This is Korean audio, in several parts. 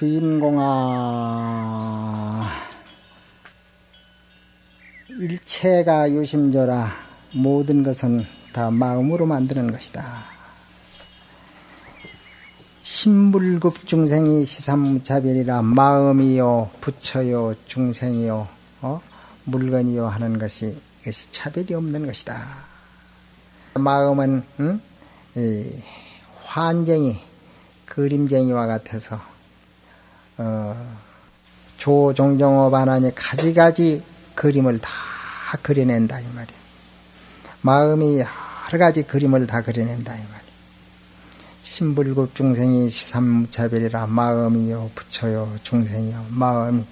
주인공아 일체가 유심조라 모든 것은 다 마음으로 만드는 것이다. 신불급 중생이 시삼무차별이라 마음이요 부처요 중생이요 어? 물건이요 하는 것이 이것이 차별이 없는 것이다. 마음은 응? 환쟁이 그림쟁이와 같아서 어, 조종종업 안하니 가지가지 그림을 다 그려낸다 이 말이야. 마음이 여러 가지 그림을 다 그려낸다 이 말이야. 신불급 중생이 시삼무차별이라 마음이요 부처요 중생이요 마음이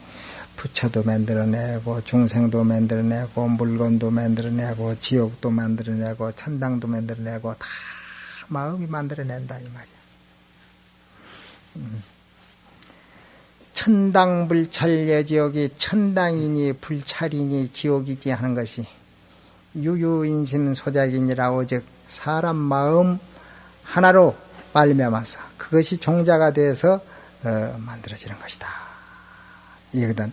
부처도 만들어내고 중생도 만들어내고 물건도 만들어내고 지옥도 만들어내고 천당도 만들어내고 다 마음이 만들어낸다 이 말이야. 음. 천당불찰여지옥이 천당이니 불찰이니 지옥이지 하는 것이 유유인심 소작이니라 오즉 사람 마음 하나로 말미암아서 그것이 종자가 돼서 어, 만들어지는 것이다. 이거든.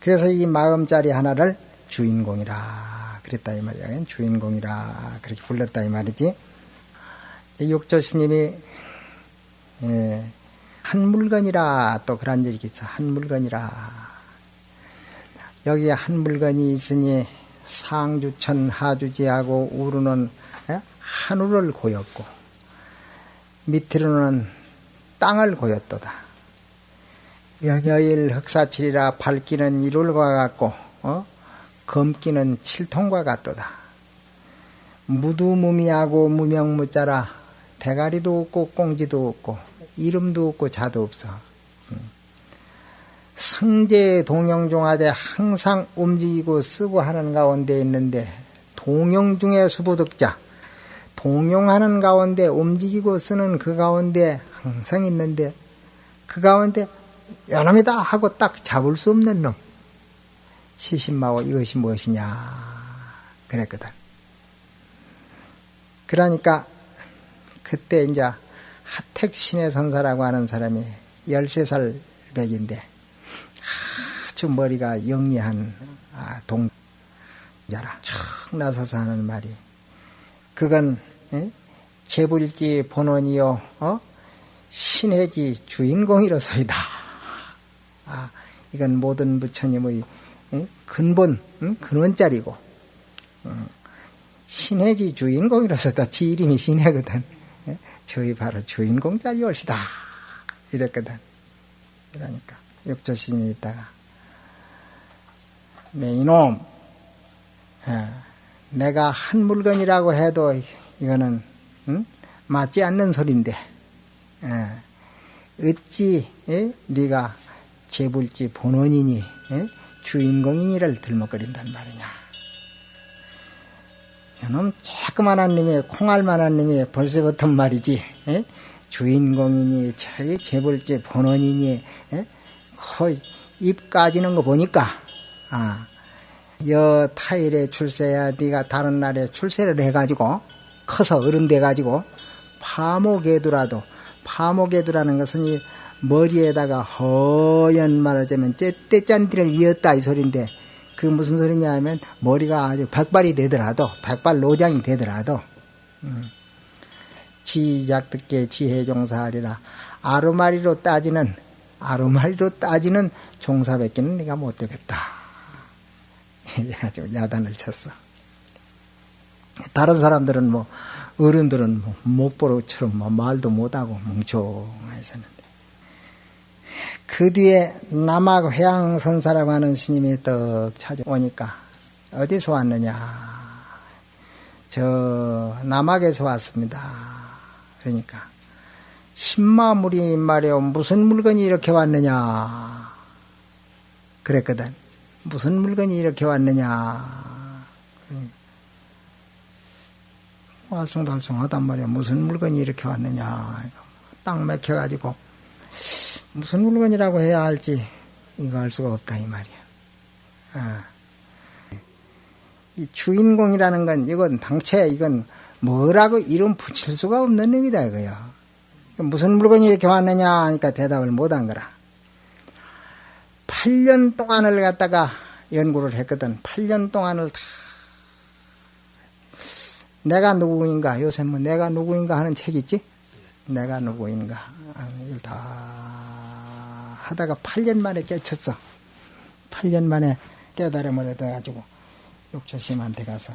그래서 이 마음자리 하나를 주인공이라 그랬다 이 말이야. 주인공이라 그렇게 불렀다 이 말이지. 육조 스님이 예, 한 물건이라 또 그런 얘기 있어. 한 물건이라. 여기에 한 물건이 있으니 상주천 하주지하고 우르는 예? 하늘을 고였고 밑으로는 땅을 고였도다. 여일 흑사칠이라 밝기는 일월과 같고 어? 검기는 칠통과 같도다. 무두무미하고 무명무자라 대가리도 없고 꽁지도 없고 이름도 없고 자도 없어. 음. 승제 동영종하되 항상 움직이고 쓰고 하는 가운데 있는데 동영 중에 수보득자 동영하는 가운데 움직이고 쓰는 그 가운데 항상 있는데 그 가운데 연놈이다 하고 딱 잡을 수 없는 놈 시신마오 이것이 무엇이냐 그랬거든. 그러니까 그때 이제 하택 신의 선사라고 하는 사람이 13살 백인데 아주 머리가 영리한 아, 동자라 척 나서서 하는 말이 그건 재불지 본원이요 어? 신해지 주인공이로서이다. 아 이건 모든 부처님의 근본 근원자리고 어, 신해지 주인공이로서다. 지 이름이 신해거든. 저희 바로 주인공 자리 올시다. 이랬거든. 이러니까 육조신이 있다가 네 이놈 예, 내가 한 물건이라고 해도 이거는 응? 맞지 않는 소린데 예, 어찌 예? 네가 재불지 본원이니 예? 주인공이니를 들먹거린단 말이냐. 이놈 조그만한 님이 콩알만한 님이 벌써부터 말이지 에? 주인공이니 차의 재벌제 본원이니 에? 거의 입 까지는 거 보니까 아, 여 타일에 출세야 네가 다른 날에 출세를 해가지고 커서 어른 돼가지고 파목에두라도 파목에두라는 것은 이 머리에다가 허연 말하자면 떼짠디를 이었다 이 소린데 그 무슨 소리냐 하면 머리가 아주 백발이 되더라도 백발 노장이 되더라도 음, 지작 듣게 지혜 종사하리라 아르마리로 따지는 아르마리로 따지는 종사밖에는 네가 못 되겠다. 이래가지고 야단을 쳤어. 다른 사람들은 뭐 어른들은 뭐 못보로처럼 뭐 말도 못하고 멍청해서는 그 뒤에 남학 회양선사라고 하는 스님이 떡 찾아오니까 어디서 왔느냐? 저 남학에서 왔습니다. 그러니까 신마물이 말이요 무슨 물건이 이렇게 왔느냐? 그랬거든. 무슨 물건이 이렇게 왔느냐? 알쏭달쏭하단 말이야. 무슨 물건이 이렇게 왔느냐? 딱 맥혀가지고 무슨 물건이라고 해야 할지 이거 알 수가 없다 이 말이야. 아. 이 주인공이라는 건 이건 당체 이건 뭐라고 이름 붙일 수가 없는 의미다 이거야. 무슨 물건이 이렇게 왔느냐 하니까 대답을 못한 거라. 8년 동안을 갖다가 연구를 했거든. 8년 동안을 다 내가 누구인가 요새 뭐 내가 누구인가 하는 책 있지? 내가 누구인가 아, 이걸 다 하다가 8년 만에 깨쳤어. 8년 만에 깨달음을 얻어가지고 육조심한테 가서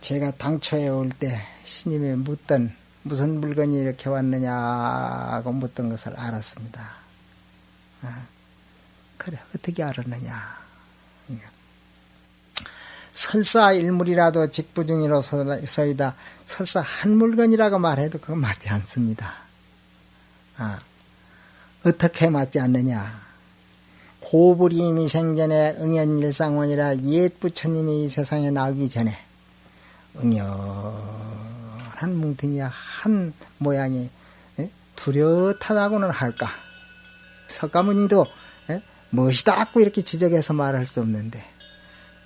제가 당초에 올 때 스님이 묻던 무슨 물건이 이렇게 왔느냐고 묻던 것을 알았습니다. 아, 그래 어떻게 알았느냐? 이거. 설사 일물이라도 직부중이로 서이다 설사 한 물건이라고 말해도 그거 맞지 않습니다. 아, 어떻게 맞지 않느냐? 고불이미 생전에 응연일상원이라 옛 부처님이 이 세상에 나오기 전에 응연한 뭉텅이야 한 모양이 예? 두렷하다고는 할까? 석가모니도 예? 멋이다 고 이렇게 지적해서 말할 수 없는데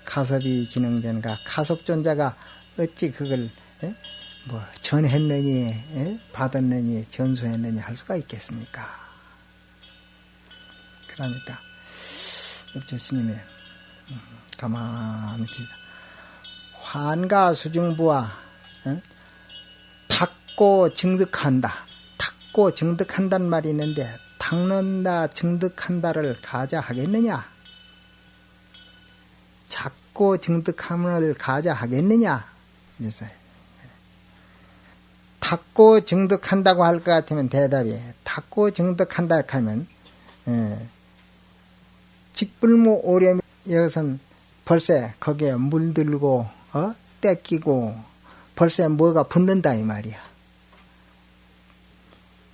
가섭이 기능전가 가섭존자가 어찌 그걸 예? 뭐 전했느니 예? 받았느니 전수했느니 할 수가 있겠습니까? 그러니까 육조 스님이 음, 가만히. 환가 수중부와 어? 닦고 증득한다. 닦고 증득한다는 말이 있는데 닦는다 증득한다를 가자 하겠느냐? 작고 증득함을 가자 하겠느냐? 그래서 닦고 증득한다고 할 것 같으면 대답이 닦고 증득한다 하면 예, 직불무 오렴 이것은 벌써 거기에 물들고 어? 떼끼고 벌써 뭐가 붙는다 이 말이야.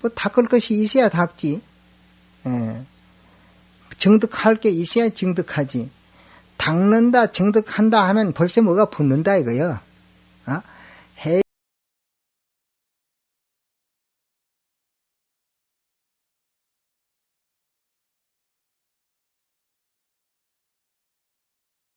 뭐 닦을 것이 있어야 닦지. 예. 증득할 게 있어야 증득하지. 닦는다, 증득한다 하면 벌써 뭐가 붙는다 이거요.